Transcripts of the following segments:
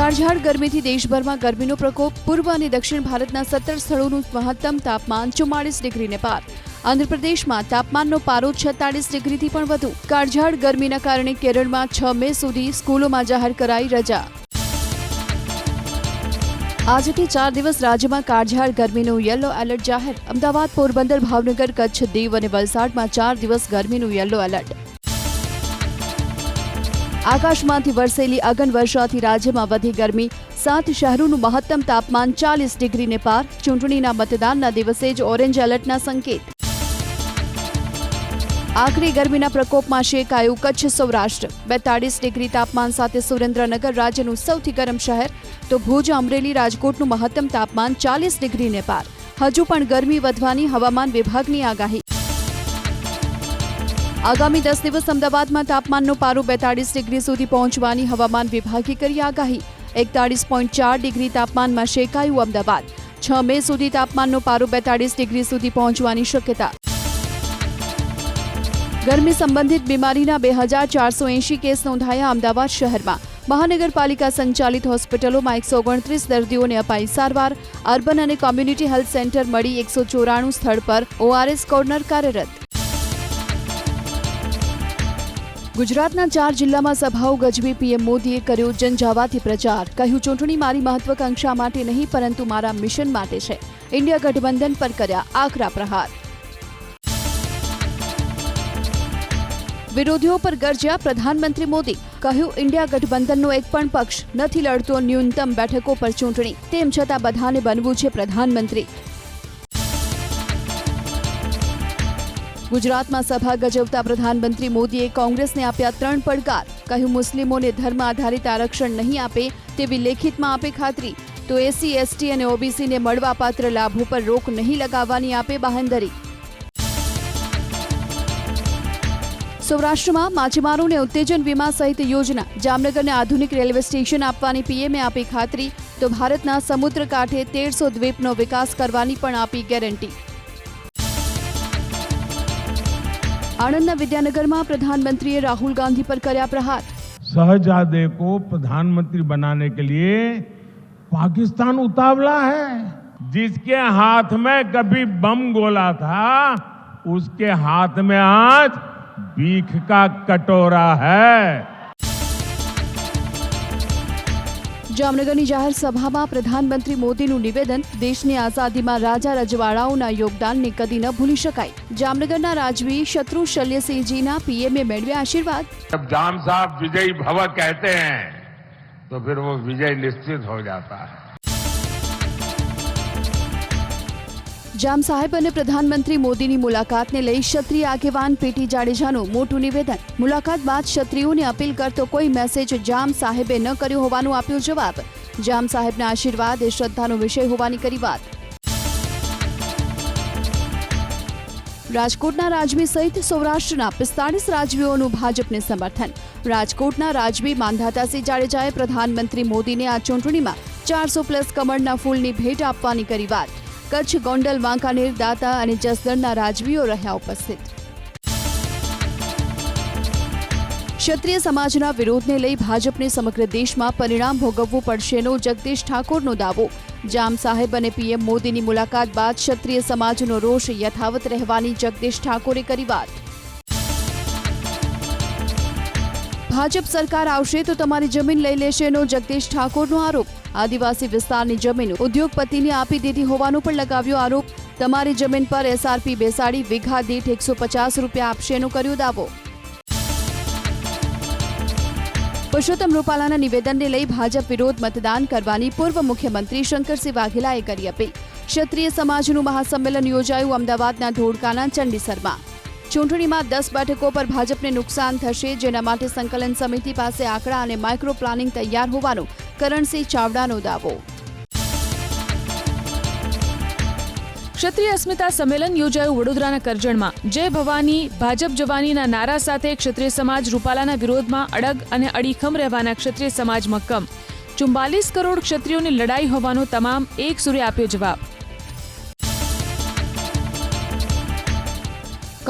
કાળઝાળ ગરમીથી દેશભરમાં ગરમીનો પ્રકોપ. પૂર્વ અને દક્ષિણ ભારતના સત્તર સ્થળોનું મહત્તમ તાપમાન ચુમ્માળીસ ડિગ્રીને પાર આંધ્રપ્રદેશમાં તાપમાનનો પારો છેતાળીસ ડિગ્રીથી પણ વધુ. કાળઝાળ ગરમીના કારણે કેરળમાં છ મે સુધી સ્કૂલોમાં જાહેર કરાઈ રજા. આજથી ચાર દિવસ રાજ્યમાં કાળઝાળ ગરમીનું યલો એલર્ટ જાહેર. અમદાવાદ, પોરબંદર, ભાવનગર, કચ્છ, દીવ અને વલસાડમાં ચાર દિવસ ગરમીનું યલો એલર્ટ. આકાશમાંથી વરસેલી અગન વર્ષાથી રાજ્યમાં વધી ગરમી. સાત શહેરોનું મહત્તમ તાપમાન ચાલીસ ડિગ્રીને પાર. ચૂંટણીના મતદાનના દિવસે જ ઓરેન્જ એલર્ટના સંકેત. આખરી ગરમીના પ્રકોપમાં શેકાયું કચ્છ સૌરાષ્ટ્ર. બેતાળીસ ડિગ્રી તાપમાન સાથે સુરેન્દ્રનગર રાજ્યનું સૌથી ગરમ શહેર. તો ભુજ, અમરેલી, રાજકોટનું મહત્તમ તાપમાન ચાલીસ ડિગ્રીને પાર. હજુ પણ ગરમી વધવાની હવામાન વિભાગની આગાહી. આગામી દસ દિવસ અમદાવાદમાં તાપમાનનો પારો બેતાળીસ ડિગ્રી સુધી પહોંચવાની હવામાન વિભાગે કરી આગાહી. એકતાળીસ પોઈન્ટ ચાર ડિગ્રી તાપમાનમાં શેકાયું અમદાવાદ. છ મે સુધી તાપમાનનો પારો બેતાળીસ ડિગ્રી સુધી પહોંચવાની શક્યતા. ગરમી સંબંધિત બીમારીના બે હજાર ચારસો એંશી કેસ નોંધાયા અમદાવાદ શહેરમાં. મહાનગરપાલિકા સંચાલિત હોસ્પિટલોમાં એકસો ઓગણત્રીસ દર્દીઓને અપાઈ સારવાર. અર્બન અને કોમ્યુનિટી હેલ્થ સેન્ટર મળી એકસો ચોરાણું સ્થળ પર ઓઆરએસ કોર્નર કાર્યરત. ગુજરાતના ચાર જિલ્લામાં સભાઓ ગજવી પીએમ મોદીએ કર્યો જનજાવાથી પ્રચાર. કહ્યું, ચૂંટણી મારી મહત્વાકાંક્ષા માટે નહીં, પરંતુ મારા મિશન માટે છે. ઇન્ડિયા ગઠબંધન પર કર્યા આકરા પ્રહાર. વિરોધીઓ પર ગરજ્યા પ્રધાનમંત્રી મોદી. કહ્યું, ઇન્ડિયા ગઠબંધનનો એક પણ પક્ષ નથી લડતો ન્યૂનતમ બેઠકો પર ચૂંટણી. તેમ છતાં બધાને બનવું છે પ્રધાનમંત્રી. ગુજરાતમાં સભા ગજવતા પ્રધાનમંત્રી મોદીએ કોંગ્રેસને આપ્યા ત્રણ પડકાર. કહ્યું, મુસ્લિમોને ધર્મ આધારિત આરક્ષણ નહીં આપે તેવી લેખિતમાં આપે ખાતરી. તો એસસી એસટી અને ઓબીસીને મળવાપાત્ર લાભો પર રોક નહીં લગાવવાની આપે બાહેંધરી સૌરાષ્ટ્રમાં માછીમારોને ઉત્તેજન વીમા સહિત યોજના. જામનગરને આધુનિક રેલવે સ્ટેશન આપવાની પીએમએ આપી ખાતરી. તો ભારતના સમુદ્ર કાંઠે તેરસો દ્વીપનો વિકાસ કરવાની પણ આપી ગેરંટી. આણંદના વિદ્યાનગરમાં પ્રધાનમંત્રીએ રાહુલ ગાંધી પર કર્યા પ્રહાર शहजादे को प्रधानमंत्री बनाने के लिए पाकिस्तान उतावला है जिसके हाथ में कभी बम गोला था उसके हाथ में आज बीख का कटोरा है જામનગરની જાહેર સભામાં પ્રધાનમંત્રી મોદીનું નિવેદન, દેશની આઝાદીમાં રાજા રજવાડાઓના યોગદાનને કદી ન ભૂલી શકાય. જામનગરના રાજવી શત્રુ શલ્યસિંહજીના પીએમએ મેળવ્યા આશીર્વાદ. જામ સાહેબ વિજય ભવ કહેતે હૈ તો ફિર વો વિજય નિશ્ચિત હો જાતા હૈ જામ સાહેબ અને પ્રધાનમંત્રી મોદીની મુલાકાતને લઈ ક્ષત્રિય આગેવાન પીટી જાડેજાનું મોટું નિવેદન. મુલાકાત બાદ ક્ષત્રિયોને અપીલ કરતો કોઈ મેસેજ જામ સાહેબે ન કર્યો હોવાનું આપ્યો જવાબ. જામ સાહેબના આશીર્વાદ એ શ્રદ્ધાનો વિષય હોવાની કરી વાત. રાજકોટના રાજવી સહિત સૌરાષ્ટ્રના પિસ્તાળીસ રાજવીઓનું ભાજપને સમર્થન. રાજકોટના રાજવી માંધાતાસિંહ જાડેજાએ પ્રધાનમંત્રી મોદીને આ ચૂંટણીમાં ચારસો પ્લસ કમળના ફૂલની ભેટ આપવાની કરી વાત. કચ્છ ગોંડલ, વાંકાનેર, દાતા અને જસદણના રાજવીઓ રહ્યા ઉપસ્થિત. ક્ષત્રિય સમાજના વિરોધને લઈ ભાજપને સમગ્ર દેશમાં પરિણામ ભોગવવું પડશેનો જગદીશ ઠાકોરનો દાવો. જામ સાહેબ અને પીએમ મોદીની મુલાકાત બાદ ક્ષત્રિય સમાજનો રોષ યથાવત રહેવાની જગદીશ ઠાકોરે કરી વાત. ભાજપ સરકાર આવશે તો તમારી જમીન લઈ લેશેનો જગદીશ ઠાકોરનો આરોપ. આદિવાસી વિસ્તારની જમીન ઉદ્યોગપતિને આપી દીધી હોવાનો પણ લગાવ્યો આરોપ. તમારી જમીન પર એસઆરપી બેસાડી વીઘા દીઠ એકસો પચાસ રૂપિયા આપશેનો કર્યો દાવો. પુરુષોત્તમ રૂપાલાના નિવેદનને લઈ ભાજપ વિરોધ મતદાન કરવાની પૂર્વ મુખ્યમંત્રી શંકરસિંહ વાઘેલાએ કરી અપીલ. ક્ષત્રિય સમાજનું મહાસંમેલન યોજાયું અમદાવાદના ધોળકાના ચંડીસરમાં. ચૂંટણીમાં દસ બેઠકો પર ભાજપને નુકસાન થશે, જેના માટે સંકલન સમિતિ પાસે આંકડા અને માઇક્રો પ્લાનિંગ તૈયાર હોવાનો કરણસિંહ ચાવડાનો દાવો. ક્ષત્રિય અસ્મિતા સંમેલન યોજાયું વડોદરાના કરજણમાં. જય ભવાની, ભાજપ જવાનીના નારા સાથે ક્ષત્રિય સમાજ રૂપાલાના વિરોધમાં અડગ અને અડીખમ રહેવાના ક્ષત્રિય સમાજ મક્કમ. ચુમ્બાલીસ કરોડ ક્ષત્રિયોની લડાઈ હોવાનો તમામ એક સૂર્ય આપ્યો જવાબ.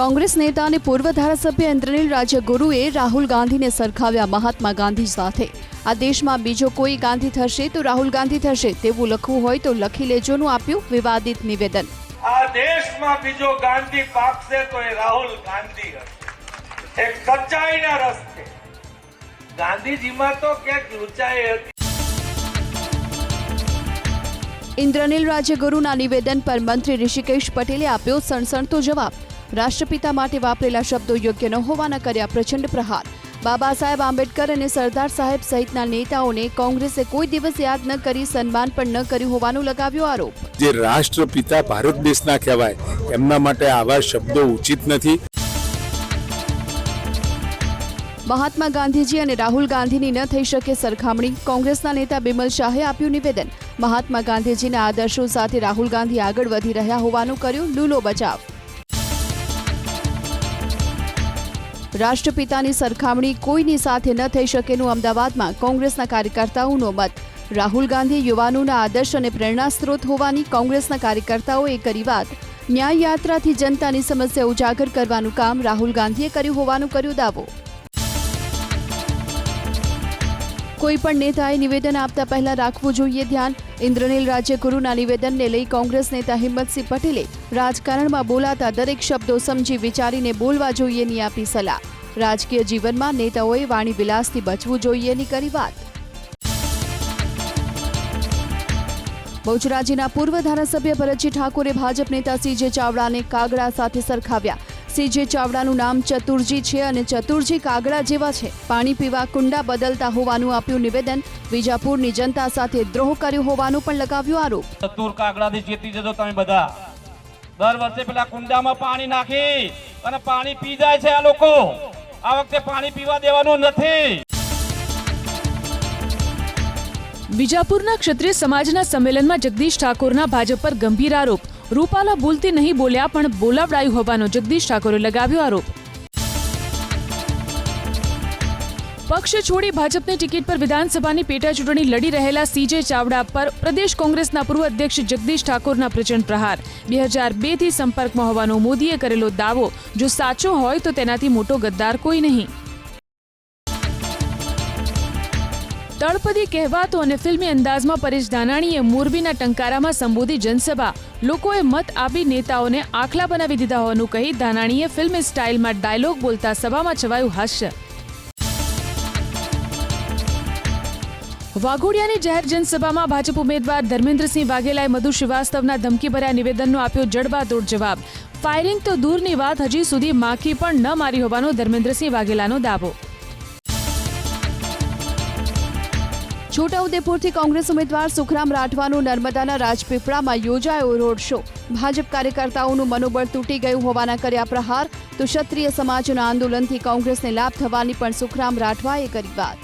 કોંગ્રેસ નેતા અને પૂર્વ ધારાસભ્ય ઇન્દ્રનીલ રાજ્યગુરુએ રાહુલ ગાંધીને સરખાવ્યા મહાત્મા ગાંધી સાથે. આ દેશમાં બીજો કોઈ ગાંધી થશે તો રાહુલ ગાંધી થશે તેવું લખવું હોય તો લખી લેજોનું આપ્યું વિવાદિત નિવેદન. આ દેશમાં બીજો ગાંધી પાકશે તો એ રાહુલ ગાંધી હશે. એક સચ્ચાઈના રસ્તે. ગાંધીજીમાં તો ક્યાંક લુચાઈ હતી. ઇન્દ્રનીલ રાજ્યગુરુના નિવેદન પર મંત્રી ઋષિકેશ પટેલે આપ્યો સણસણતો જવાબ. રાષ્ટ્રપિતા માટે વાપરેલા શબ્દો યોગ્ય ન હોવાના કર્યા પ્રચંડ પ્રહાર. બાબા સાહેબ આંબેડકર અને સરદાર સાહેબ સહિતના નેતાઓને કોંગ્રેસે કોઈ દિવસ યાદ ન કરી સન્માન પણ ન કર્યું હોવાનું લગાવ્યો આરોપ. જે રાષ્ટ્રપિતા ભારત દેશના કહેવાય એમના માટે આવા શબ્દો ઉચિત નથી. મહાત્મા ગાંધીજી અને રાહુલ ગાંધીની ન થઈ શકે સરખામણી કોંગ્રેસના નેતા બિમલ શાહે આપ્યું નિવેદન. મહાત્મા ગાંધીજીના આદર્શો સાથે રાહુલ ગાંધી આગળ વધી રહ્યા હોવાનું કર્યું લૂલો બચાવ. રાષ્ટ્રપિતાની સરખામણી કોઈની સાથે ન થઈ શકેનું અમદાવાદમાં કોંગ્રેસના કાર્યકર્તાઓનો મત. રાહુલ ગાંધી યુવાનોના આદર્શ અને પ્રેરણા સ્ત્રોત હોવાની કોંગ્રેસના કાર્યકર્તાઓએ કરી વાત. ન્યાય યાત્રાથી જનતાની સમસ્યા ઉજાગર કરવાનું કામ રાહુલ ગાંધીએ કર્યું હોવાનું કર્યું દાવો. કોઈ પણ નેતાએ નિવેદન આપતા પહેલા રાખવું જોઈએ ધ્યાન. ઇન્દ્રનીલ રાજ્યગુરુના નિવેદનને લઈ કોંગ્રેસ નેતા હિંમતસિંહ પટેલે રાજકારણમાં બોલાતા દરેક શબ્દો સમજી વિચારીને બોલવા જોઈએની આપી સલાહ. રાજકીય જીવનમાં નેતાઓએ વાણી વિલાસથી બચવું જોઈએની કરી વાત. બહુચરાજીના પૂર્વ ધારાસભ્ય ભરતજી ઠાકોરે ભાજપ નેતા સીજે ચાવડાને કાગડા સાથે સરખાવ્યા. સીજે ચાવડાનું નામ ચતુરજી છે અને ચતુરજી કાગડા જેવા છે. પાણી પીવા કુંડા બદલતા હોવાનું આપ્યું નિવેદન. વિજાપુરની જનતા સાથે દ્રોહ કર્યો હોવાનું પણ લગાવ્યો આરોપ. ચતુર કાગડાથી જીતી જજો તમે બધા. દર વર્ષે પેલા કુંડામાં પાણી નાખી અને પાણી પી જાય છે આ લોકો. આ વખતે પાણી પીવા દેવાનું નથી. વિજાપુરના ક્ષત્રિય સમાજના સંમેલનમાં જગદીશ ઠાકોરના ભાજપ પર ગંભીર આરોપ. રૂપાલા બોલતી નહીં બોલ્યા, પણ બોલાવડાયું હોવાનો જગદીશ ઠાકોરે લગાવ્યો આરોપ. પક્ષ છોડી ભાજપની ટિકિટ પર વિધાનસભાની પેટા ચૂંટણી લડી રહેલા સીજે ચાવડા પર પ્રદેશ કોંગ્રેસના પૂર્વ અધ્યક્ષ જગદીશ ઠાકોરના પ્રચંડ પ્રહાર. બે હજાર બેથી સંપર્કમાં હોવાનો મોદીએ કરેલો દાવો, જો સાચો હોય તો તેનાથી મોટો ગદ્દાર કોઈ નહીં. તળપદી કહેવાતો અને ફિલ્મી અંદાજમાં પરેશ ધાનાણીએ મોરબીના ટંકારામાં સંબોધી જનસભા. લોકોએ મત આપી નેતાઓને આખલા બનાવી દીધા હોવાનું કહી ધાનાણીએ ફિલ્મી સ્ટાઇલમાં ડાયલોગ બોલતા સભામાં છવાયું હાસ્ય. વાઘોડિયાની જાહેર જનસભામાં ભાજપ ઉમેદવાર ધર્મેન્દ્રસિંહ વાઘેલાએ મધુ શ્રીવાસ્તવના ધમકીભર્યા નિવેદનનો આપ્યો જડબાતોડ જવાબ. ફાયરિંગ તો દૂરની વાત હજી સુધી માખી પણ ન મારી હોવાનો ધર્મેન્દ્રસિંહ વાઘેલાનો દાવો. છોટાઉદેપુરથી કોંગ્રેસ ઉમેદવાર સુખરામ રાઠવાનું નર્મદાના રાજપીપળામાં યોજાયો રોડ શો. ભાજપ કાર્યકર્તાઓનું મનોબળ તૂટી ગયું હોવાના કર્યા પ્રહાર, તો ક્ષત્રિય સમાજના આંદોલનથી કોંગ્રેસને લાભ થવાની પણ સુખરામ રાઠવાએ કરી વાત.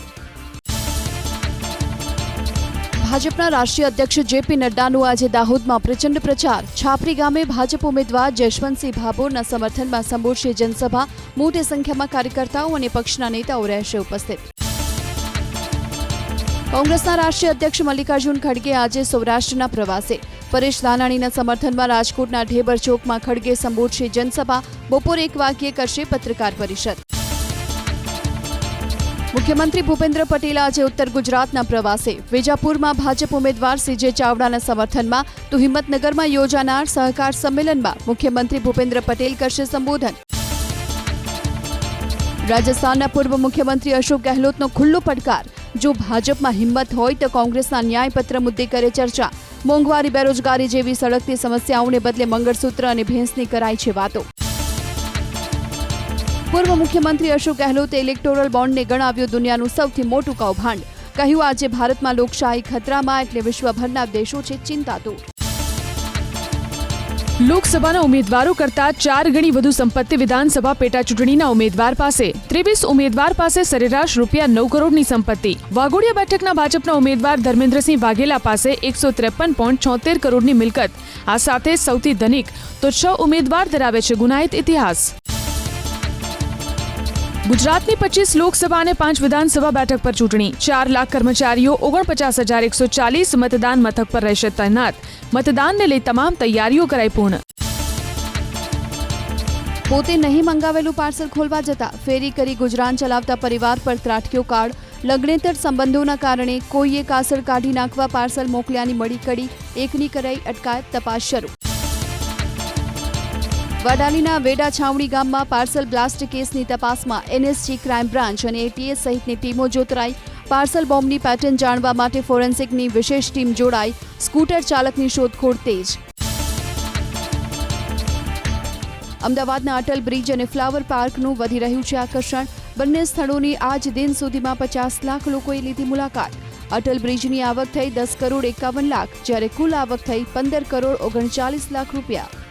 ભાજપના રાષ્ટ્રીય અધ્યક્ષ જેપી નડ્ડાનો આજે દાહોદમાં પ્રચંડ પ્રચાર. છાપરી ગામે ભાજપ ઉમેદવાર જશવંતસિંહ ભાભોરના સમર્થનમાં સંબોધશે જનસભા. મોટી સંખ્યામાં કાર્યકર્તાઓ અને પક્ષના નેતાઓ રહેશે ઉપસ્થિત. કોંગ્રેસના રાષ્ટ્રીય અધ્યક્ષ મલ્લિકાર્જુન ખડગે આજે સૌરાષ્ટ્રના પ્રવાસે. પરેશ ધાનાણીના સમર્થનમાં રાજકોટના ઢેબર ચોકમાં ખડગે સંબોધશે જનસભા. બપોરે એક વાગ્યે કરશે પત્રકાર પરિષદ. મુખ્યમંત્રી ભૂપેન્દ્ર પટેલ આજે ઉત્તર ગુજરાતના પ્રવાસે. વેજાપુરમાં ભાજપ ઉમેદવાર સીજે ચાવડાના સમર્થનમાં. તો હિંમતનગરમાં યોજાનાર સહકાર સંમેલનમાં મુખ્યમંત્રી ભૂપેન્દ્ર પટેલ કરશે સંબોધન. રાજસ્થાનના પૂર્વ મુખ્યમંત્રી અશોક ગેહલોતનો ખુલ્લો પડકાર. જો ભાજપમાં હિંમત હોય તો કોંગ્રેસના ન્યાયપત્ર મુદ્દે કરે ચર્ચા. મોંઘવારી, બેરોજગારી જેવી સળગતી સમસ્યાઓને બદલે મંગળસૂત્ર અને ભેંસની કરાઈ છે વાતો. પૂર્વ મુખ્યમંત્રી અશોક ગેહલોતે ઇલેક્ટોરલ બોન્ડને ગણાવ્યું દુનિયાનું સૌથી મોટું કૌભાંડ. કહ્યું, આજે ભારતમાં લોકશાહી ખતરામાં એટલે વિશ્વભરના દેશો છે ચિંતાતુર. લોકસભાના ઉમેદવારો કરતા ચાર ગણી વધુ સંપત્તિ વિધાનસભા પેટા ચૂંટણીના ઉમેદવાર પાસે ત્રેવીસ ઉમેદવાર પાસે સરેરાશ રૂપિયા નવ કરોડની સંપત્તિ. વાઘોડિયા બેઠકના ભાજપના ઉમેદવાર ધર્મેન્દ્રસિંહ વાઘેલા પાસે એકસો ત્રેપન પોઈન્ટ છોતેર કરોડની મિલકત. આ સાથે સૌથી ધનિક તો છ ઉમેદવાર ધરાવે છે ગુનાહિત ઇતિહાસ. ગુજરાતની પચીસ લોકસભા અને પાંચ વિધાનસભા બેઠક પર ચૂંટણી. ચાર લાખ કર્મચારીઓ ઓગણપચાસ હજાર એકસો ચાલીસ મતદાન મથક પર રહેશે તૈનાત. મતદાનને લઈ તમામ તૈયારીઓ કરાઈ પૂર્ણ. પોતે નહીં મંગાવેલું પાર્સલ ખોલવા જતા ફેરી કરી ગુજરાન ચલાવતા પરિવાર પર ત્રાટક્યો કાળ. લગ્નેતર સંબંધોના કારણે કોઈએ કાસળ કાઢી નાખવા પાર્સલ મોકલ્યાની મળી કડી. એકની કરાઈ અટકાયત તપાસ શરૂ. વડાલીના વેડા છાવણી ગામમાં પાર્સલ બ્લાસ્ટ કેસની તપાસમાં એનએસજી ક્રાઇમ બ્રાન્ચ અને એટીએસ સહિતની ટીમો જોતરાઈ. પાર્સલ બોમ્બની પેટર્ન જાણવા માટે ફોરેન્સિકની વિશેષ ટીમ જોડાઈ. સ્કૂટર ચાલકની શોધખોળ તેજ. અમદાવાદના અટલ બ્રિજ અને ફ્લાવર પાર્કનું વધી રહ્યું છે આકર્ષણ. બંને સ્થળોની આજ દિન સુધીમાં પચાસ લાખ લોકોએ લીધી મુલાકાત. અટલ બ્રિજની આવક થઈ દસ કરોડ એકાવન લાખ, જ્યારે કુલ આવક થઈ પંદર કરોડ ઓગણચાલીસ લાખ રૂપિયા.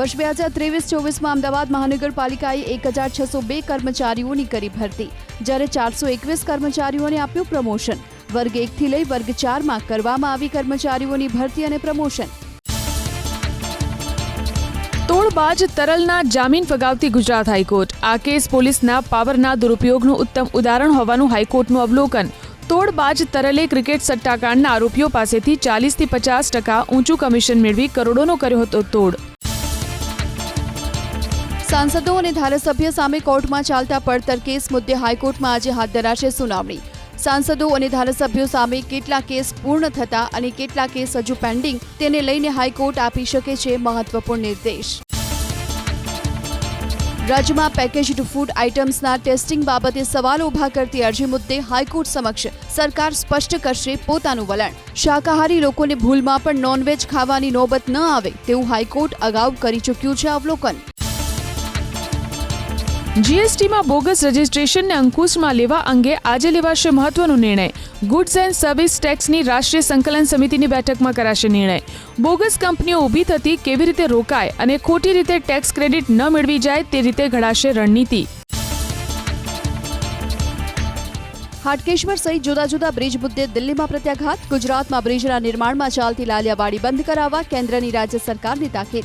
વર્ષ બે હજાર ત્રેવીસ ચોવીસમાં અમદાવાદ મહાનગરપાલિકાએ એક હજાર છસો બે કર્મચારીઓની કરી ભરતી, જ્યારે ચારસો એકવીસ કર્મચારીઓને આપ્યું પ્રમોશન. વર્ગ એકથી લઈ વર્ગ ચારમાં કરવામાં આવી કર્મચારીઓની ભરતી અને પ્રમોશન. તોડબાજ તરલના જામીન ફગાવતી ગુજરાત હાઈકોર્ટ. આ કેસ પોલીસના પાવરના દુરુપયોગનું ઉત્તમ ઉદાહરણ હોવાનું હાઈકોર્ટનું અવલોકન. તોડબાજ તરલે ક્રિકેટ સટ્ટાકાંડના આરોપીઓ પાસેથી ચાલીસથી પચાસ ટકા ઊંચું કમિશન મેળવી કરોડોનો કર્યો હતો તોડ. સાંસદો અને ધારાસભ્ય સામે કોર્ટમાં ચાલતા પડતર કેસ મુદ્દે હાઈકોર્ટમાં આજે હાથ ધરાશે સુનાવણી. સાંસદો અને ધારાસભ્યો સામે કેટલા કેસ પૂર્ણ થતા અને કેટલા કેસ હજુ પેન્ડિંગ તેને લઈને હાઈકોર્ટ આપી શકે છે મહત્વપૂર્ણ નિર્દેશ. રાજ્યમાં પેકેજ્ડ ફૂડ આઇટમ્સના ટેસ્ટિંગ બાબતે સવાલ ઊભા કરતી અરજી મુદ્દે હાઈકોર્ટ સમક્ષ સરકાર સ્પષ્ટ કરશે પોતાનું વલણ. શાકાહારી લોકોને ભૂલમાં પણ નોનવેજ ખાવાની નોબત ન આવે તેવું હાઈકોર્ટ અગાઉ કરી ચૂક્યું છે અવલોકન. જીએસટીમાં બોગસ રજિસ્ટ્રેશનને અંકુશમાં લેવા અંગે આજે લેવાશે મહત્વનો નિર્ણય. ગુડ્સ એન્ડ સર્વિસ ટેક્સની રાષ્ટ્રીય સંકલન સમિતિની બેઠકમાં કરાશે નિર્ણય. બોગસ કંપનીઓ ઊભી થતી કેવી રીતે રોકાય અને ખોટી રીતે ટેક્સ ક્રેડિટ ન મેળવી જાય તે રીતે ઘડાશે રણનીતિ. હાટકેશ્વર સહિત જુદા જુદા બ્રિજ મુદ્દે દિલ્હીમાં પ્રત્યાઘાત, ગુજરાતમાં બ્રિજના નિર્માણમાં ચાલતી લાલિયાવાડી બંધ કરાવવા કેન્દ્રની રાજ્ય સરકારની તાકીદ.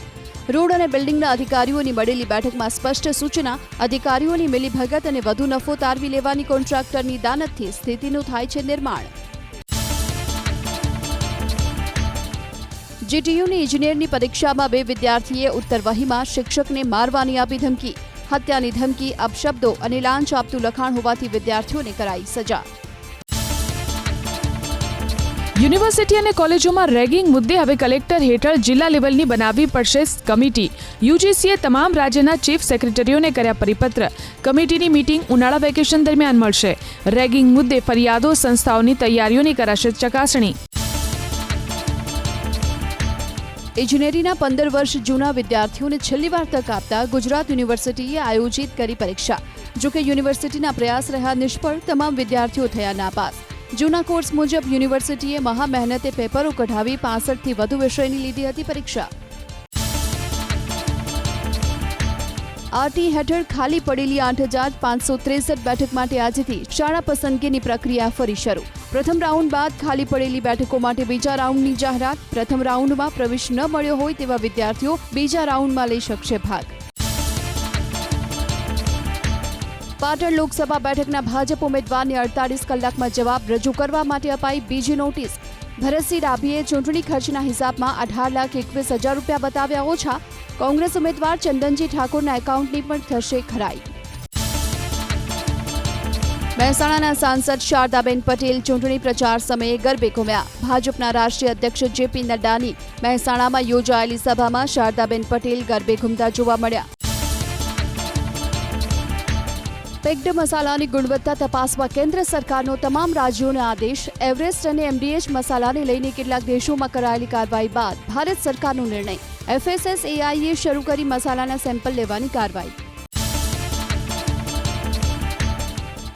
રોડ અને બિલ્ડિંગના અધિકારીઓની મળેલી બેઠકમાં સ્પષ્ટ સૂચના, અધિકારીઓની મિલીભગત અને વધુ નફો તારવી લેવાની કોન્ટ્રાક્ટરની દાનતથી સ્થિતિનું થાય છે નિર્માણ. જીટીયુની ઇજનેરની પરીક્ષામાં બે વિદ્યાર્થીએ ઉત્તરવહીમાં શિક્ષકને મારવાની આપી ધમકી. હત્યાની ધમકી, અપશબ્દો અને લાંચ આપતું લખાણ હોવાથી વિદ્યાર્થીઓને કરાઈ સજા. યુનિવર્સિટી અને કોલેજોમાં રેગિંગ મુદ્દે હવે કલેક્ટર હેઠળ જિલ્લા લેવલની બનાવવી પડશે કમિટી. યુજીસીએ તમામ રાજ્યના ચીફ સેક્રેટરીઓને કર્યા પરિપત્ર. કમિટીની મીટિંગ ઉનાળા વેકેશન દરમિયાન મળશે. રેગિંગ મુદ્દે ફરિયાદો સંસ્થાઓની તૈયારીઓની કરાશે ચકાસણી. ઇજનેરીના પંદર વર્ષ જૂના વિદ્યાર્થીઓને છેલ્લી વાર તક આપતા ગુજરાત યુનિવર્સિટીએ આયોજિત કરી પરીક્ષા. જોકે યુનિવર્સિટીના પ્રયાસ રહ્યા નિષ્ફળ, તમામ વિદ્યાર્થીઓ થયા નાપાસ. જૂના કોર્સ મુજબ યુનિવર્સિટીએ મહા મહેનતે પેપરો કઢાવી પાસઠથી વધુ વિષયની લીધી હતી પરીક્ષા. આરટી હેઠળ ખાલી પડેલી આઠ હજાર પાંચસો ત્રેસઠ બેઠક માટે આજથી શાળા પસંદગીની પ્રક્રિયા ફરી શરૂ. પ્રથમ રાઉન્ડ બાદ ખાલી પડેલી બેઠકો માટે બીજા રાઉન્ડની જાહેરાત. પ્રથમ રાઉન્ડમાં પ્રવેશ ન મળ્યો હોય તેવા વિદ્યાર્થીઓ બીજા રાઉન્ડમાં લઈ શકશે ભાગ. પાટણ લોકસભા બેઠકના ભાજપ ઉમેદવારને અડતાલીસ કલાકમાં જવાબ રજૂ કરવા માટે અપાઈ બીજી નોટિસ. ભરતસિંહ ડાભીએ ચૂંટણી ખર્ચના હિસાબમાં અઢાર લાખ એકવીસ હજાર રૂપિયા બતાવ્યા ઓછા. કોંગ્રેસ ઉમેદવાર ચંદનજી ઠાકોરના એકાઉન્ટની પણ થશે ખરાઈ. મહેસાણાના સાંસદ શારદાબેન પટેલ ચૂંટણી પ્રચાર સમયે ગરબે ઘૂમ્યા. ભાજપના રાષ્ટ્રીય અધ્યક્ષ જેપી નડ્ડાની મહેસાણામાં યોજાયેલી સભામાં શારદાબેન પટેલ ગરબે ઘૂમતા જોવા મળ્યા. પેક્ડ મસાલાની ગુણવત્તા તપાસવા કેન્દ્ર સરકારનો તમામ રાજ્યોને આદેશ. એવરેસ્ટ અને એમડીએચ મસાલાને લઈને કેટલાક દેશોમાં કરાયેલી કાર્યવાહી બાદ ભારત સરકારનો નિર્ણય. એફએસએસએઆઈએ શરૂ કરી મસાલાના સેમ્પલ લેવાની કાર્યવાહી.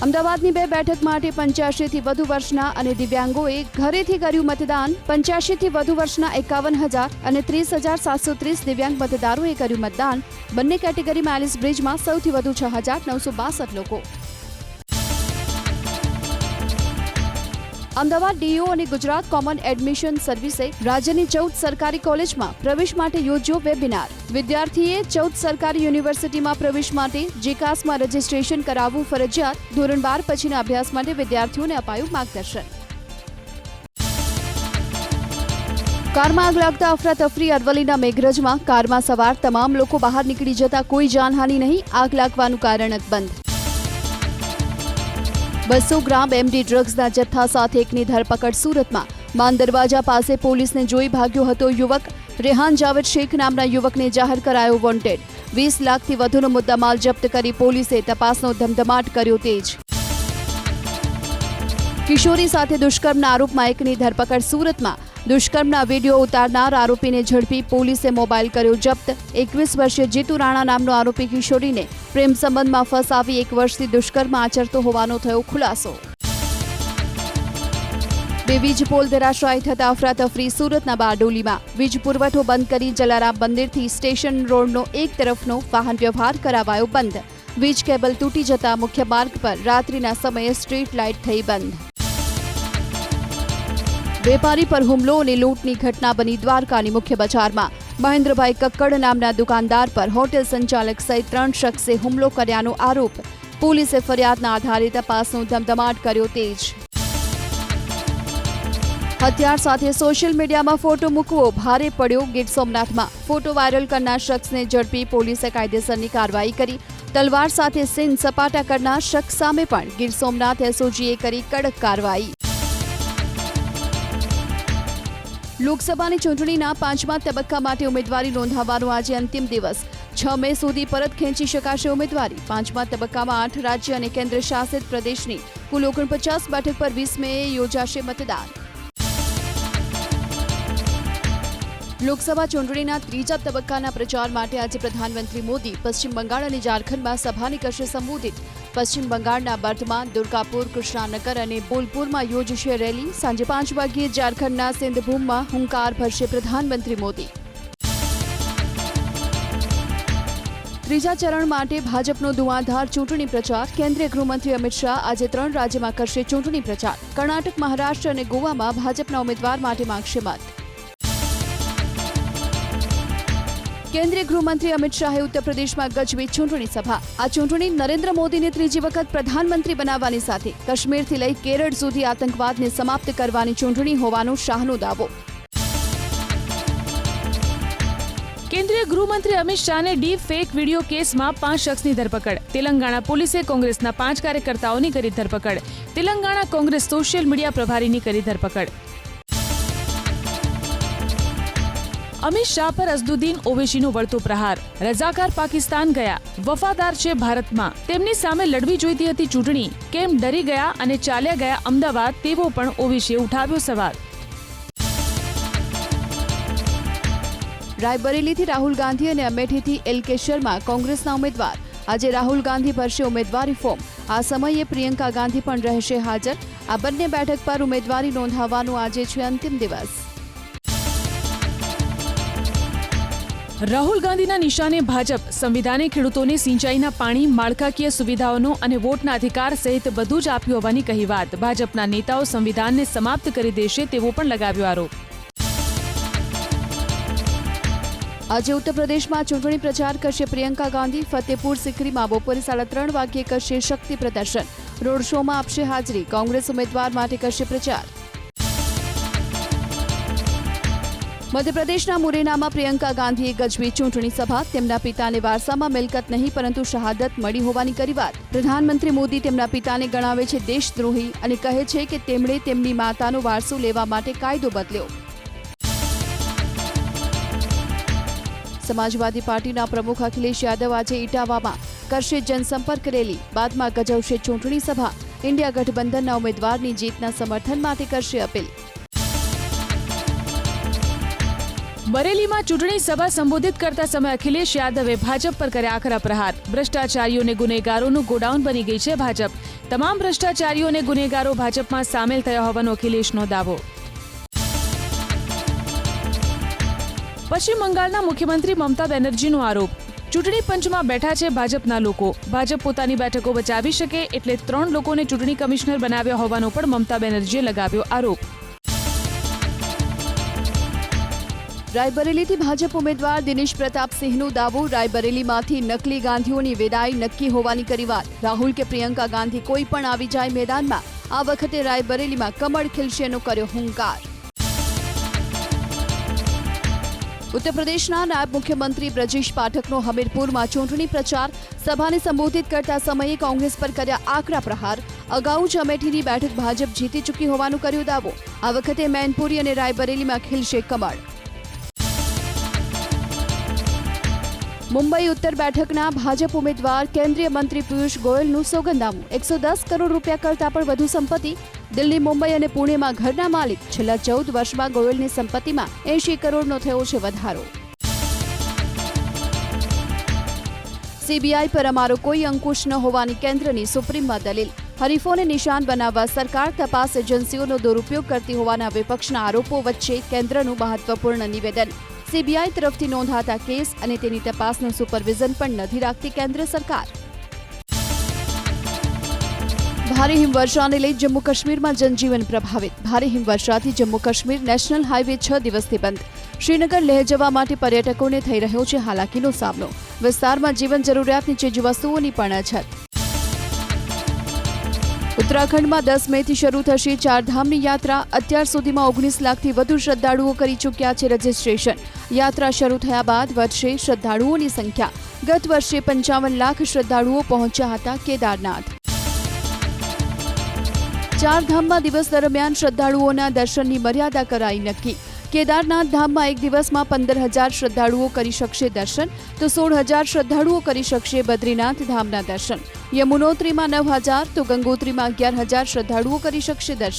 અમદાવાદની બે બેઠક માટે પંચ્યાસીથી વધુ વર્ષના અને દિવ્યાંગોએ ઘરેથી કર્યું મતદાન. પંચ્યાસીથી વધુ વર્ષના એકાવન હજાર અને ત્રીસ હજાર સાતસો ત્રીસ દિવ્યાંગ મતદારોએ કર્યું મતદાન. બંને કેટેગરીમાં એલિસ બ્રિજમાં સૌથી વધુ છ હજાર નવસો બાસઠ લોકો. અમદાવાદ ડીઓ અને ગુજરાત કોમન એડમિશન સર્વિસે રાજ્યની ચૌદ સરકારી કોલેજમાં પ્રવેશ માટે યોજ્યો વેબિનાર. વિદ્યાર્થીએ ચૌદ સરકારી યુનિવર્સિટીમાં પ્રવેશ માટે જીકાસમાં રજીસ્ટ્રેશન કરાવવું ફરજિયાત, ધોરણ બાર પછીના અભ્યાસ માટે વિદ્યાર્થીઓને અપાયું માર્ગદર્શન. કારમાં આગ લાગતા અફરાતફરી અરવલ્લીના મેઘરજમાં કારમાં સવાર તમામ લોકો બહાર નીકળી જતા કોઈ જાનહાનિ નહીં, આગ લાગવાનું કારણ અકબંધ બસો ગ્રામ એમડી ડ્રગ્સના જથ્થા સાથે એકની ધરપકડ સુરતમાં. માન દરવાજા પાસે પોલીસને જોઈ ભાગ્યો હતો યુવક. રેહાન જાવેદ શેખ નામના યુવકને જાહેર કરાયો વોન્ટેડ. વીસ લાખથી વધુનો મુદ્દામાલ જપ્ત કરી પોલીસે તપાસનો ધમધમાટ કર્યો તેજ. કિશોરી સાથે દુષ્કર્મના આરોપમાં એકની ધરપકડ સુરતમાં. દુષ્કર્મના વીડિયો ઉતારનાર આરોપીને ઝડપી પોલીસે મોબાઈલ કર્યો જપ્ત. એકવીસ વર્ષીય જીતુ રાણા નામનો આરોપી કિશોરીને પ્રેમ સંબંધમાં ફસાવી એક વર્ષથી દુષ્કર્મ આચરતો હોવાનો થયો ખુલાસો. બે વીજ પોલ ધરાશાયી થતા અફરાતફરી સુરતના બારડોલીમાં. વીજ પુરવઠો બંધ કરી જલારામ મંદિરથી સ્ટેશન રોડનો એક તરફનો વાહન વ્યવહાર કરાવાયો બંધ. વીજ કેબલ તૂટી જતા મુખ્ય માર્ગ પર રાત્રિના સમયે સ્ટ્રીટ લાઇટ થઈ બંધ. વેપારી પર હુમલો અને લૂંટની ઘટના બની દ્વારકાની મુખ્ય બજારમાં. મહેન્દ્રભાઈ કક્કડ નામના દુકાનદાર પર હોટેલ સંચાલક સહિત ત્રણ શખ્સે હુમલો કર્યાનો આરોપ. પોલીસે ફરિયાદના આધારે તપાસનો ધમધમાટ કર્યો તેજ. હથિયાર સાથે સોશિયલ મીડિયામાં ફોટો મૂકવો ભારે પડ્યો ગીર સોમનાથમાં. ફોટો વાયરલ કરનાર શખ્સને ઝડપી પોલીસે કાયદેસરની કાર્યવાહી કરી. તલવાર સાથે સીન સપાટા કરનાર શખ્સ સામે પણ ગીર સોમનાથ એસઓજીએ કરી કડક કાર્યવાહી. લોકસભાની ચૂંટણીના પાંચમા તબક્કા માટે ઉમેદવારી નોંધાવવાનો આજે અંતિમ દિવસ. છ મે સુધી પરત ખેંચી શકાશે ઉમેદવારી. પાંચમા તબક્કામાં આઠ રાજ્ય અને કેન્દ્ર શાસિત પ્રદેશની કુલ ઓગણપચાસ બેઠક પર વીસ મે યોજાશે મતદાન. લોકસભા ચૂંટણીના ત્રીજા તબક્કાના પ્રચાર માટે આજે પ્રધાનમંત્રી મોદી પશ્ચિમ બંગાળ અને ઝારખંડમાં સભાને કરશે સંબોધિત. પશ્ચિમ બંગાળના બર્ધમાન દુર્ગાપુર, કૃષ્ણાનગર અને બોલપુરમાં યોજશે રેલી. સાંજે પાંચ વાગ્યે ઝારખંડના સિંધભૂમમાં હુંકાર ભરશે પ્રધાનમંત્રી મોદી. ત્રીજા ચરણ માટે ભાજપનો ધુઆંધાર ચૂંટણી પ્રચાર. કેન્દ્રીય ગૃહમંત્રી અમિત શાહ આજે ત્રણ રાજ્યમાં કરશે ચૂંટણી પ્રચાર. કર્ણાટક, મહારાષ્ટ્ર અને ગોવામાં ભાજપના ઉમેદવાર માટે માંગશે મત. કેન્દ્રીય ગૃહમંત્રી અમિત શાહે ઉત્તર પ્રદેશમાં ગજવી ચૂંટણી સભા. આ ચૂંટણી નરેન્દ્ર મોદીને ત્રીજી વખત પ્રધાનમંત્રી બનાવવાની સાથે કાશ્મીરથી લઈ કેરળ સુધી આતંકવાદને સમાપ્ત કરવાની ચૂંટણી હોવાનો શાહનો દાવો. કેન્દ્રીય ગૃહમંત્રી અમિત શાહને ડીપ ફેક વીડિયો કેસમાં પાંચ શખ્સની ધરપકડ. તેલંગાણા પોલીસે કોંગ્રેસના પાંચ કાર્યકર્તાઓની કરી ધરપકડ. તેલંગાણા કોંગ્રેસ સોશિયલ મીડિયા પ્રભારીની કરી ધરપકડ. અમિત શાહ પર અઝદુદ્દીન ઓવેશીનો વળતો પ્રહાર. રઝાકાર પાકિસ્તાન ગયા. વફાદાર છે ભારતમાં. તેમની સામે લડવી જોઈતી હતી ચૂંટણી. કેમ ડરી ગયા અને ચાલ્યા ગયા અમદાવાદ તેવો પણ ઓવેશીએ ઉઠાવ્યો સવાલ. રાયબરેલીથી રાહુલ ગાંધી અને અમેઠીથી એલ કે શર્મા કોંગ્રેસના ઉમેદવાર. આજે રાહુલ ગાંધી ભરશે ઉમેદવારી ફોર્મ. આ સમયે પ્રિયંકા ગાંધી પણ રહેશે હાજર. આ બંને બેઠક પર ઉમેદવારી નોંધાવવાનો આજે છે અંતિમ દિવસ. રાહુલ ગાંધીના નિશાને ભાજપ, સંવિધાને ખેડૂતોને સિંચાઈના પાણી, માળખાકીય સુવિધાઓનો અને વોટના અધિકાર સહિત બધું જ આપ્યું હોવાની કહી વાત. ભાજપના નેતાઓ સંવિધાનને સમાપ્ત કરી દેશે તેવો પણ લગાવ્યો આરોપ. આજે ઉત્તર પ્રદેશમાં ચૂંટણી પ્રચાર કરશે પ્રિયંકા ગાંધી ફતેપુર સિકરીમાં બપોરે સાડા ત્રણ વાગ્યે કરશે શક્તિ પ્રદર્શન. રોડ શોમાં આપશે હાજરી. કોંગ્રેસ ઉમેદવાર માટે કરશે પ્રચાર. મધ્યપ્રદેશના મુરેનામાં પ્રિયંકા ગાંધીએ ગજવી ચૂંટણી સભા. તેમના પિતાને વારસામાં મિલકત નહીં, પરંતુ શહાદત મળી હોવાની કરી વાત પ્રધાનમંત્રી મોદી તેમના પિતાને ગણાવે છે દેશદ્રોહી અને કહે છે કે તેમણે તેમની માતાનો વારસો લેવા માટે કાયદો બદલ્યો. સમાજવાદી પાર્ટીના પ્રમુખ અખિલેશ યાદવ આજે ઇટાવામાં કરશે જનસંપર્ક રેલી. બાદમાં ગજવશે ચૂંટણી સભા. ઇન્ડિયા ગઠબંધનના ઉમેદવારની જીતના સમર્થન માટે કરશે અપીલ. બરેલીમાં ચૂંટણી સભા સંબોધિત કરતા સમય અખિલેશ યાદવે ભાજપ પર કર્યા આકરા પ્રહાર. ભ્રષ્ટાચારીઓ અને ગુનેગારોનું ગોડાઉન બની ગઈ છે ભાજપ. તમામ ભ્રષ્ટાચારીઓ અને ગુનેગારો ભાજપમાં સામેલ થયા હોવાનો અખિલેશનો દાવો. પશ્ચિમ બંગાળના મુખ્યમંત્રી મમતા બેનર્જીનો આરોપ. ચૂંટણી પંચમાં બેઠા છે ભાજપના લોકો. ભાજપ પોતાની બેઠકો બચાવી શકે એટલે ત્રણ લોકોને ચૂંટણી કમિશનર બનાવ્યા હોવાનો પણ મમતા બેનર્જીએ લગાવ્યો આરોપ. રાયબરેલીથી ભાજપ ઉમેદવાર દિનેશ પ્રતાપસિંહનો દાવો, રાયબરેલીમાંથી નકલી ગાંધીઓની વિદાય નક્કી હોવાની કરી વાત રાહુલ કે પ્રિયંકા ગાંધી કોઈ પણ આવી જાય મેદાનમાં, આ વખતે રાયબરેલીમાં કમળ ખીલશેનો કર્યો હુંકાર. ઉત્તર પ્રદેશના નાયબ મુખ્યમંત્રી બ્રજેશ પાઠકનો હમીરપુરમાં ચૂંટણી પ્રચાર. સભાને સંબોધિત કરતા સમયે કોંગ્રેસ પર કર્યા આકરા પ્રહાર. અગાઉ જ અમેઠીની બેઠક ભાજપ જીતી ચૂકી હોવાનું કર્યું દાવો. આ વખતે મેનપુરી અને રાયબરેલીમાં ખીલશે કમળ. મુંબઈ ઉત્તર બેઠકના ભાજપ ઉમેદવાર, કેન્દ્રીય મંત્રી પિયુષ ગોયલનું સોગંદનામું એકસો દસ કરોડ રૂપિયા કરતાં પણ વધુ સંપત્તિ. દિલ્હી, મુંબઈ અને પુણેમાં ઘરના માલિક. છેલ્લા ચૌદ વર્ષમાં ગોયલની સંપત્તિમાં એંશી કરોડનો થયો છે વધારો. સીબીઆઈ પર અમારો કોઈ અંકુશ ન હોવાની કેન્દ્રની સુપ્રીમમાં દલીલ. હરીફોને નિશાન બનાવવા સરકાર તપાસ એજન્સીઓનો દુરુપયોગ કરતી હોવાના વિપક્ષના આરોપો વચ્ચે કેન્દ્રનું મહત્વપૂર્ણ નિવેદન. સીબીઆઈ તરફથી નોંધાતા કેસ અને તેની તપાસનું સુપરવિઝન પણ નથી રાખતી કેન્દ્ર સરકાર. ભારે હિમવર્ષાને લઈ જમ્મુ કાશ્મીરમાં જનજીવન પ્રભાવિત. ભારે હિમવર્ષાથી જમ્મુ કાશ્મીર નેશનલ હાઈવે છ દિવસથી બંધ. શ્રીનગર લેહ જવા માટે પર્યટકોને થઈ રહ્યો છે હાલાકીનો સામનો. વિસ્તારમાં જીવન જરૂરિયાતની ચીજવસ્તુઓની પણ અછત. ઉત્તરાખંડમાં દસ મેથી શરૂ થશે. ચારધામની યાત્રા અત્યાર સુધીમાં ઓગણીસ લાખથી વધુ શ્રદ્ધાળુઓ કરી ચૂક્યા છે રજીસ્ટ્રેશન. યાત્રા શરૂ થયા બાદ વધશે શ્રદ્ધાળુઓની સંખ્યા. ગત વર્ષે પંચાવન લાખ શ્રદ્ધાળુઓ પહોંચ્યા હતા કેદારનાથ. ચારધામમાં દિવસ દરમિયાન શ્રદ્ધાળુઓના દર્શનની મર્યાદા કરાઈ નક્કી. કેદારનાથ ધામમાં એક દિવસમાં પંદર હજાર શ્રદ્ધાળુઓ કરી શકશે દર્શન તો સોળ હજાર શ્રદ્ધાળુઓ કરી શકશે બદ્રીનાથ ધામના દર્શન. યમુનોત્રીમાં નવ હજાર તો ગંગોત્રીમાં અગિયાર હજાર શ્રદ્ધાળુઓ કરી શકશે દર્શન.